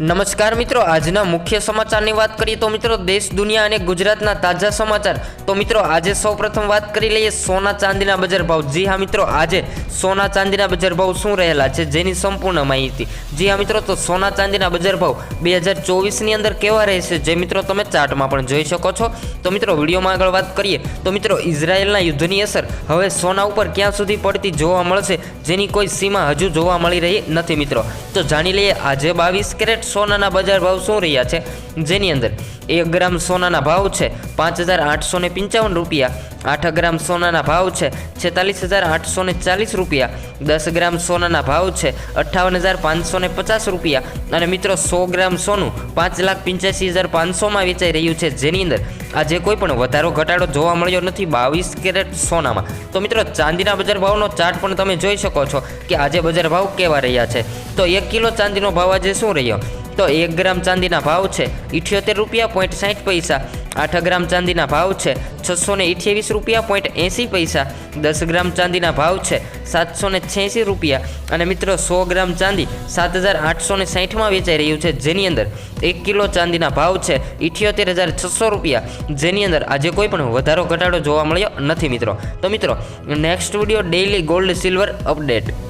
નમસ્કાર મિત્રો, આજના મુખ્ય સમાચારની વાત કરીએ તો મિત્રો, દેશ, દુનિયા અને ગુજરાતના તાજા સમાચાર. તો મિત્રો, આજે સૌપ્રથમ વાત કરી લઈએ સોના ચાંદીના બજાર ભાવ. જી હા મિત્રો, આજે સોના ચાંદીના બજાર ભાવ શું રહેલા છે જેની સંપૂર્ણ માહિતી. જી હા મિત્રો, તો સોના ચાંદીના બજાર ભાવ બે હજાર ચોવીસની અંદર કેવા રહેશે જે મિત્રો તમે ચાર્ટમાં પણ જોઈ શકો છો. તો મિત્રો, વિડીયોમાં આગળ વાત કરીએ. તો મિત્રો, ઇઝરાયેલના યુદ્ધની અસર હવે સોના ઉપર ક્યાં સુધી પડતી જોવા મળશે જેની કોઈ સીમા હજુ જોવા મળી રહી નથી મિત્રો. તો જાણી લઈએ, આજે બાવીસ કેરેટ સોનાના બજાર ભાવ શું રહ્યા છે? જેની અંદર એક ગ્રામ સોનાના ભાવ છે પાંચ હજાર આઠસો ને પંચાવન રૂપિયા, આઠ ગ્રામ સોનાના ભાવ છે છેતાલીસ હજાર આઠસો ને ચાલીસ રૂપિયા, દસ ગ્રામ સોનાના ભાવ છે અઠ્ઠાવન હજાર પાંચસો ને પચાસ રૂપિયા અને મિત્રો સો ગ્રામ સોનું પાંચ લાખ પંચ્યાસી હજાર પાંચસોમાં વેચાઈ રહ્યું છે. જેની અંદર આજે કોઈ પણ વધારો, ઘટાડો જોવા મળ્યો નથી બાવીસ કેરેટ સોનામાં. તો મિત્રો ચાંદીના બજાર ભાવનો ચાર્ટ પણ તમે જોઈ શકો છો કે આજે બજાર ભાવ કેવા રહ્યા છે. તો એક કિલો ચાંદીનો ભાવ આજે શું રહ્યો? તો એક ગ્રામ ચાંદીના ભાવ છે. ઇઠ્યોતેર રૂપિયા પોઈન્ટ સાઠ પૈસા. આઠ ગ્રામ ચાંદીના ભાવ છે. છસો ને અઠ્યાવીસ રૂપિયા પોઈન્ટ એંસી પૈસા. દસ ગ્રામ ચાંદીના ભાવ છે. સાતસો ને છ્યાસી રૂપિયા. અને મિત્રો, સો ગ્રામ ચાંદી સાત હજાર આઠસો ને સાઠમાં વેચાઈ રહ્યું છે. જેની અંદર એક કિલો ચાંદીના ભાવ છે. ઇઠ્યોતેર હજાર છસો રૂપિયા. જેની અંદર આજે કોઈ પણ વધારો ઘટાડો જોવા મળ્યો નથી, મિત્રો. તો મિત્રો next video daily gold silver update